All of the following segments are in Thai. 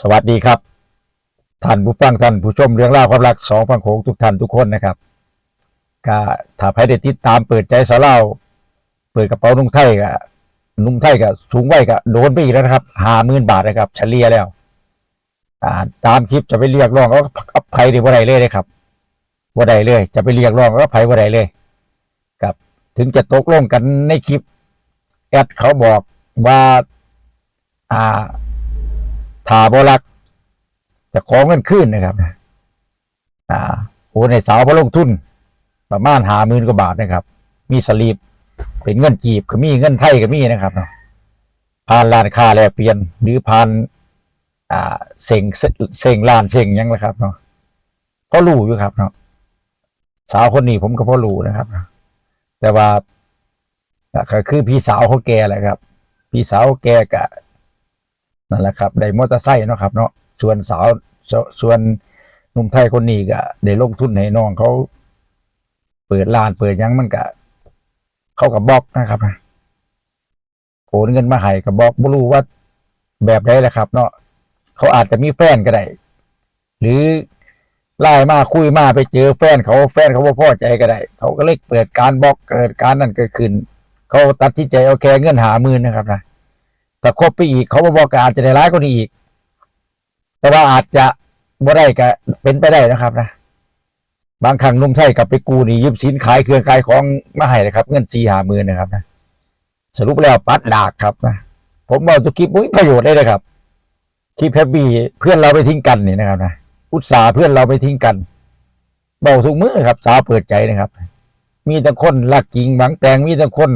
สวัสดีครับ ท่านผู้ฟังท่านผู้ชมเรื่องราวความรักสองฝั่งโขงทุกท่านทุกคนนะครับก็ถ้าใครได้ติดตามเปิดใจสาวเล่าเปิดกระเป๋านุ่งไทยกับนุ่งไทยกับสูงไว้กับโดนไปอีกแล้วนะครับห้าหมื่นบาทนะครับ เฉลี่ยแล้วาตามคลิปจะไปเรียกร้องก็กับใครได้บ่ได้เลยนะครับบ่ได้เลย จะไปเรียกร้องก็ไผบ่ได้เลยครับ ถึงจะตกลงกันในคลิปแอดเขาบอกว่า อ่า ถาบรักจะของเงินคืนนะครับ อ่าโอนให้สาวพอลงทุน ประมาณหาหมื่นกว่าบาทนะครับ มีสลีปเป็นเงินจีบก็มีเงินไทยก็มีนะครับเนาะผ่านร้านค้าแลกเปลี่ยน หรือผ่านอ่าเซ็งเซ็งร้านเซ็งยังนะครับเนาะก็รู้อยู่ครับเนาะสาวคนนี้ผมก็พอรู้นะครับ แต่ว่าก็คือพี่สาวเขาแก่แหละครับ พี่สาวแกกะ นั่นแหละครับได้มอเตอร์ไซค์เนาะครับเนาะส่วนสาวส่วนหนุ่มไทยคนนี้ก็ได้ลงทุนให้น้องเขา เปิดร้านเปิดยังมันก็เข้ากับบล็อกนะครับโอนเงินมาให้กับบล็อกไม่รู้ว่าแบบใดแหละครับ เนาะเขาอาจจะมีแฟนก็ได้หรือไล่มาคุยมาไปเจอแฟนเขาแฟนเขาบ่อใจก็ได้ เขาก็เลยเปิดการบล็อกเกิดการนั่นเกิดขึ้น เขาตัดสินใจเอาแค่เงินหามื่นนะครับนะ ถ้าครบไปอีกเขาบอกก็อาจจะได้ร้ายกว่านี้อีก แต่ว่าอาจจะบ่ได้ก็เป็นไปได้นะครับนะบางครั้งนุ่มไทยกลับไปกูนี่ยืมสินขายเครื่องขายของมาให้นะครับ เงินสี่หามื่นนะครับนะสรุปแล้วปัดดากครับนะผมบอกทุกคลิปมุ้ยประโยชน์เลยนะครับที่แพบบี้เพื่อนเราไปทิ้งกันนี่นะครับนะอุตสาห์เพื่อนเราไปทิ้งกันเบาสุกมือครับ สาวเปิดใจนะครับ มีแต่คนรักจริงหวังแต่งมีแต่คน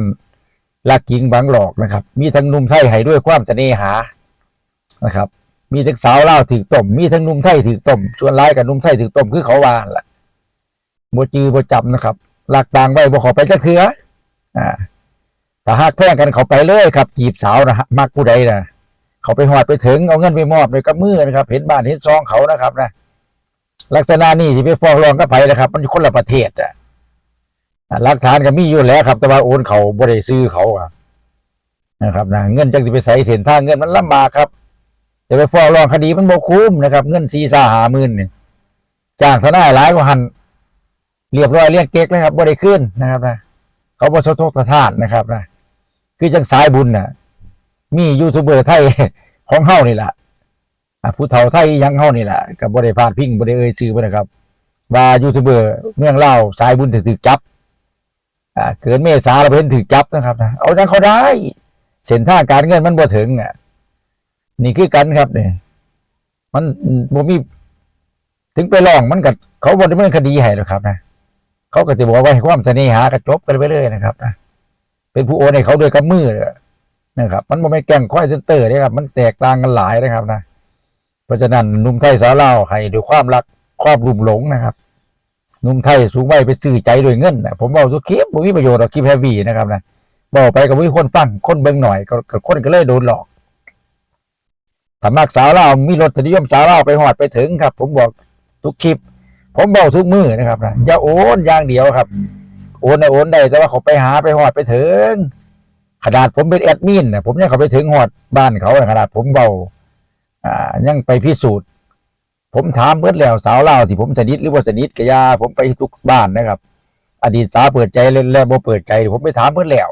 ลักยิงบังหลอกนะครับ มีทั้งนุ่มไทยให้ด้วยความเสน่หานะครับ มีทั้งสาวเล่าถือต้มมีทั้งนุ่มไทยถือต้มชวนร้ายกับนุ่มไทยถือต้มคือเขาวานแหละบจือบจำนะครับ หลักต่างไว้บ่ขอไปจะเคืออ่าแต่หากแพ่งกันเขาไปเลยครับจีบสาวนะฮะมักผู้ใดนะเขาไปหอดไปถึงเอาเงินไปมอบเลยกับมือนะครับ เห็นบ้านเห็นซองเขานะครับนะลักษณะนี้สิไปฟ้องร้องก็ไปนะครับ มันคนละประเทศอะ หลักฐานก็มีอยู่แล้วครับ แต่ว่าโอนเขาบ่ได้ซื้อเขาอะนะครับนะเงินจังสิไปใส่เส้นทางเงินมันลำบากครับจะไปฟ้องร้องคดีมันบ่คุ้มนะครับ เงินซีซาหามื่นนี่จ้างทนายหลายกว่าหันเรียบร้อยเรียกเก๊กนะครับบ่ได้ขึ้นนะครับนะเขาบ่สะทกสะท้านนะครับนะคือจังสายบุญน่ะ มียูทูบเบอร์ไทยของเฮานี่แหละผู้เฒ่าไทยยังเฮานี่แหละก็บ่ได้พาดพิงบ่ได้เอ่ยชื่อบ่นะครับ ว่ายูทูบเบอร์เมืองเล่าสายบุญถูกจับ เกินเมษาเราเพิ่นถือจับนะครับนะเอาจังเขาได้ เส้นทางการเงินมันบ่ถึงอะนี่คือกันครับเนี่ยมันบ่มีถึงไปร้องมันก็เขาบ่ได้ดำเนินคดีให้หรอกครับนะเขาก็จะบอกว่าให้ความเสน่หากระจบกันไปเรื่อยนะครับนะเป็นผู้โอนให้เขาด้วยกับมือเลยนะครับ มันบ่แม่นแกล้งคอยเซนเตอร์นะครับ มันแตกต่างกันหลายนะครับนะเพราะฉะนั้นนุ่มไทยสาวลาให้ด้วยความรักความลุ่มหลงนะครับ นุ่มไทยสูงวัยไปซื้อใจด้วยเงินนะผมบอกทุกคลิปบ่มีประโยชน์หรอคลิปแฮฟวี่นะครับนะบอกไปกับมีคนฟังคนเบิ่งหน่อยก็คนก็เลยโดนหลอกถ้ามักสาวเรามีรถนิยมสาวเราไปหอดไปถึงครับ ผมบอกทุกคลิป ผมบอกทุกมือนะครับนะอย่าโอนอย่างเดียวครับ โอนนะโอนได้แต่ว่าเขาไปหาไปหอดไปถึง ขนาดผมเป็นแอดมินนะผมยังเขาไปถึงหอดบ้านเขาขนาดผมเบาอ่ายังไปพิสูจน์ ผมถามเพื่อนแล้วสาวเล่าที่ผมสนิทหรือว่าสนิทกะยาผมไปทุกบ้านนะครับ อดีตสาวเปิดใจแล้วแล้วบ่เปิดใจผมไปถามเพื่อนแล้ว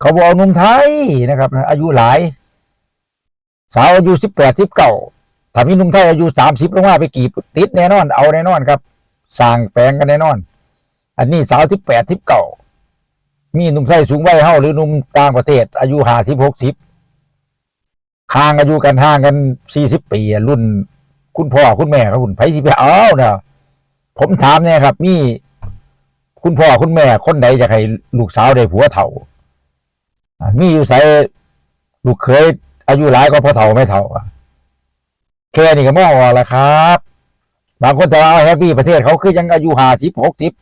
เขาบอกเอานุ่มไทยนะครับ อายุหลาย สาวอายุสิบแปดสิบเก้าถ้ามีนุ่มไทยอายุสามสิบลงมาไปกี่ติดแน่นอน เอาแน่นอนครับสร้างแปลงกันแน่นอน อันนี้สาวสิบแปดสิบเก้ามีนุ่มไทยสูงวัยเฮาหรือนุ่มต่างประเทศ อายุห้าสิบหกสิบห่างอายุกันห่างกันสี่สิบปีรุ่น คุณพ่อคุณแม่ครับคุณไผสิไปเอาเนาะผมถามเนี่ยครับ มีคุณพ่อคุณแม่คนใดจะให้ลูกสาวได้ผัวเฒ่ามีอยู่ใส่ลูกเคยอายุหลายก็พอเฒ่าไม่เฒ่าแค่นี้ก็มองออกแล้วครับบางคนจะว่าเอาแฮปปี้ประเทศเขาคือยังอายุห้าสิบหกสิบ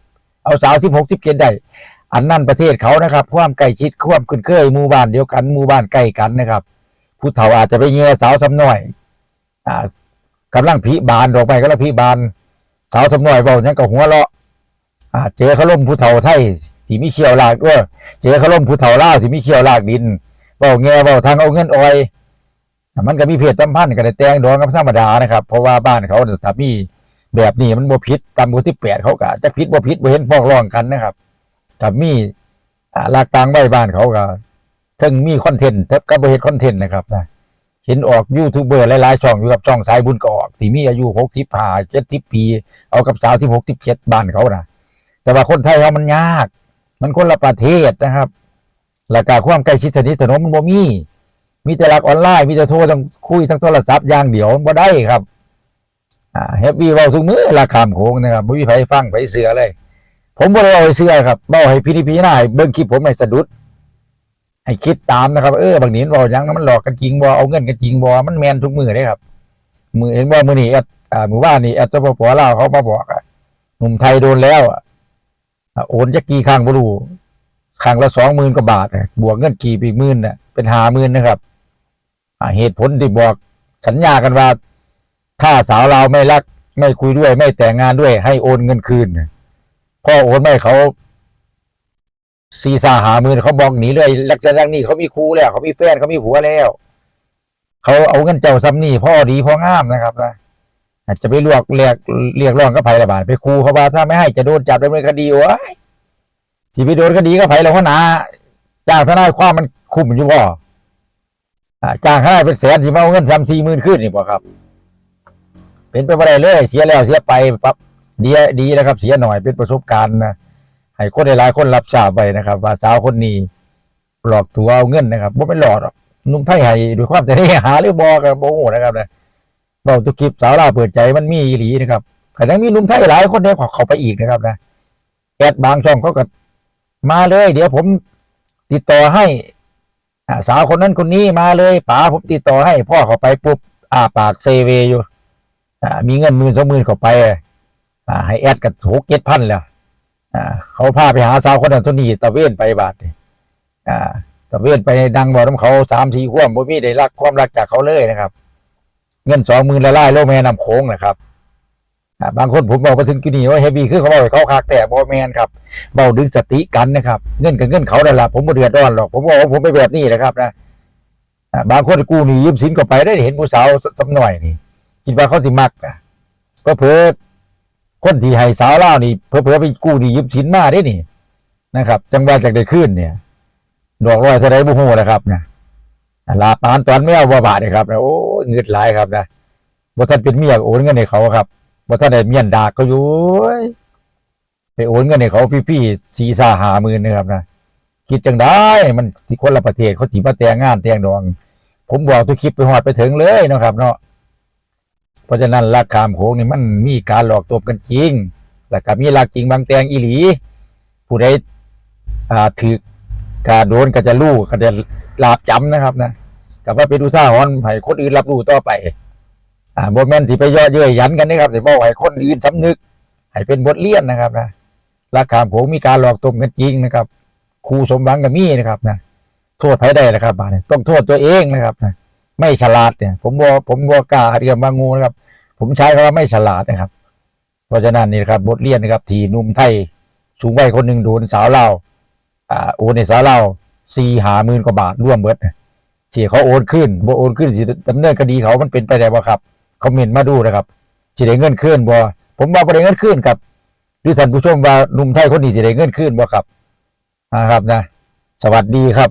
เอาสาวสิบหกสิบเจ็ดได้อันนั่นประเทศเขานะครับความใกล้ชิดความคุ้นเคยหมู่บ้านเดียวกันหมู่บ้านใกล้กันนะครับ ผู้เฒ่าอาจจะไปเงือสาวสำน้อย อ่า กำลังพิบานดอกไม้กำลังพิบาน สาวสำน้อยเบาเนี่ยก็หัวเราะอ่าเจอขาล่มผู้เฒ่าไทยที่มีเขียวลากด้วยเจอขาล่มผู้เฒ่าล่าวที่มีเขียวลากดินเบาแง่เบาทางเอาเงินออย มันก็มีเพศสัมพันกันได้แตงดองกับธรรมดานะครับ เพราะว่าบ้านเขาเนี่ยถ้ามีแบบนี้มันบ่ผิดตามข้อที่แปดเขาก็จะผิดบ่ผิดบ่เห็นฟ้องร้องกันนะครับกับมีอ่ากต่างไว้บ้านเขาก็ถึงมีคอนเทนต์ก็บ่เฮ็ดคอนเทนต์นะครับนะ เห็นออกยูทูบเบอร์หลายๆช่องอยู่กับช่องสายบุญก็ออกที่มีอายุ65 70ปี เอากับสาวที่67บ้านเขานะแต่ว่าคนไทยเรามันยาก มันคนละประเทศนะครับแล้วก็ความใกล้ชิดสนิทสนมมันบ่มี มีแต่หลักออนไลน์มีแต่โทรต้งคุยทั้งโทรศัพท์อย่างเดียวมันบ่ได้ครับอ่าแฮปปี้เว้าทุกมื้อราคามโค้งนะครับบ่มีไผฟังไผเสือเลย ผมบ่ได้เอาไปเสือครับเว้าให้พินิจพิจารณาเบิ่งคลิปผมให้สะดุด ให้คิดตามนะครับเออบางนี้มันเว้ายังมันหลอกกันจริงบ่เอาเงินกันจริงบ่มันแมนทุกมือเด้ครับมือเห็นว่ามือนี้แอดอ่ามือวานนี้แอดสปปลาวเขามาบอกอะหนุ่มไทยโดนแล้วอะอ่าโอนจักกี่ครั้งบ่รู้ครั้งละ20,000กว่าบาทบวกเงินกี่ปีหมื่นน่ะเป็น50,000นนะครับเหตุผลที่บอกสัญญากันว่า ถ้าสาวเราไม่รัก ไม่คุยด้วย ไม่แต่งงานด้วย ให้โอนเงินคืนพ่อโอนไม่เขา ซีซาหามือเขาบอกหนีเลยลักษณะนี้เขามีครูแล้ว เขามีแฟนเขามีผัวแล้ว เขาเอาเงินเจ้าซ้ำนี่พ่อดีพ่องามนะครับนะอาจจะไปเรียกเรียกเรียกร้องกับไผ่ละบาทไปครูเขาว่าถ้าไม่ให้จะโดนจับดำเนินคดีวะสิไปโดนคดีกับไผ่ละหัวหนาจ้างทนายความมันคุ้มอยู่บ่อจ้างให้เป็นแสนสิมาเอาเงินสามสี่หมื่นขึ้นนี่ป่ะครับ เป็นไปไม่ได้เลย เสียแล้วเสียไปปั๊บดีดีนะครับ เสียหน่อยเป็นประสบการณ์นะ ให้คนหลายๆคนรับทราบไปนะครับ ว่าสาวคนนี้หลอกตัวเอาเงินนะครับบ่เป็นหลอกหรอกนุ่มไทยให้ด้วยความแต่ได้หาหรือบอกับบโอ้โหนะครับนะบอกทุกคลิปสาวลาเปิดใจมันมีหลีนะครับแต่ยังมีนุ่มไทยหลายคนเนี่ยขอเข้าไปอีกนะครับนะแอดบางช่องเขาก็มาเลย เดี๋ยวผมติดต่อให้สาวคนนั้นคนนี้มาเลยป๋าผมติดต่อให้ พ่อเขาไปปุ๊บอ่าปากเซเวอยู่มีเงินหมื่นสองหมื่นเขาไปให้แอดกับหกเจ็ดพันแล้ว อ่าเขาพาไปหาสาวคนนั้นคนนี้ตะเวนไปบาทนี่อ่าตะเวนไปดังบ่อน้ำเขาสามทีข่วมบ่มีได้รักความรักจากเขาเลยนะครับ เงินสองหมื่นละลายโลแม่น้ำโขงนะครับบางคนผมบอกมาถึงกินี่ว่าเฮฟวี่คือเขาบอกเขาคักแต่บอแมนครับเบาดึงสติกันนะครับเงินกับเงินเขาได้ละผมบ่เดือดร้อนหรอกผมบอกว่าผมไปแบบนี้นะครับนะบางคนกู้หนี้ยืมสินก็ไปได้เห็นผู้สาวสักหน่อยนี่คิดว่าเขาสิมักอะก็เพิ่ คนที่ให้สาวเล่านี่เพิ่อไปกู้หนี้ยืมสินมาได้นี่นะครับ จังหว่าจากได้ขึ้นเนี่ย ดอกร้อยเท่าไรบุหูนะครับนะลาปานตอนไม่เอาบ่บาทเลยครับนะโอ้เงินหลายครับนะบ่ท่านเป็นเมียก็โอนเงินให้เขาครับบ่ท่านได้เมียนดากเขาอยู่ไปโอนเงินให้เขาฟรีๆสีซาหามื่นนะครับนะคิดจังได้มันที่คนละประเทศเขาจีมาแต่งงานแต่งดอง ผมบอกทุกคลิปไปหอดไปถึงเลยนะครับ เนาะ เพราะฉะนั้นราคามโขงนี่มันมีการหลอกตัวกันจริง แล้วก็มีหลักจริงบางแตงอีหลี ผู้ใดอ่าถือการโดนก็จะรู้ก็จะลาบจำนะครับนะกับว่าเป็นอุตสาหอนให้คนอื่นรับรู้ต่อไป อ่าโมเมนที่ไปย่อเย้ยยันกันนะครับแต่บอกให้คนอื่นสำนึก ให้เป็นบทเรียนนะครับนะราคามโขงมีการหลอกต้มกันจริงนะครับครูสมหวังกับมีนะครับนะโทษใครได้นะครับบานี้ต้องโทษตัวเองนะครับนะ ไม่ฉลาดเนี่ย ผมบอกผมบอกกล้าเรียกมางูนะครับ ผมใช้คำว่าไม่ฉลาดนะครับ เพราะฉะนั้นนี่นครับบทเรียนนะครับ ที่นุ่มไทยสูงวัยคนหนึ่งโดนสาวเราอ่าโอนในสาวเราสี่หาหมื่นกว่าบาทร่วมเบิดเสียเขาโอนขึ้นบ่โอนขึ้นสิดำเนินคดีเขามันเป็นไปได้บ่ครับคอมเมนต์มาดูนะครับสิได้เงินขึ้นบ่ผมว่าบ่ได้เงินขึ้นครับหรือท่านผู้ชมว่านุ่มไทยคนนี้สิได้เงินขึ้นบ่ครับนะครับนะ สวัสดีครับ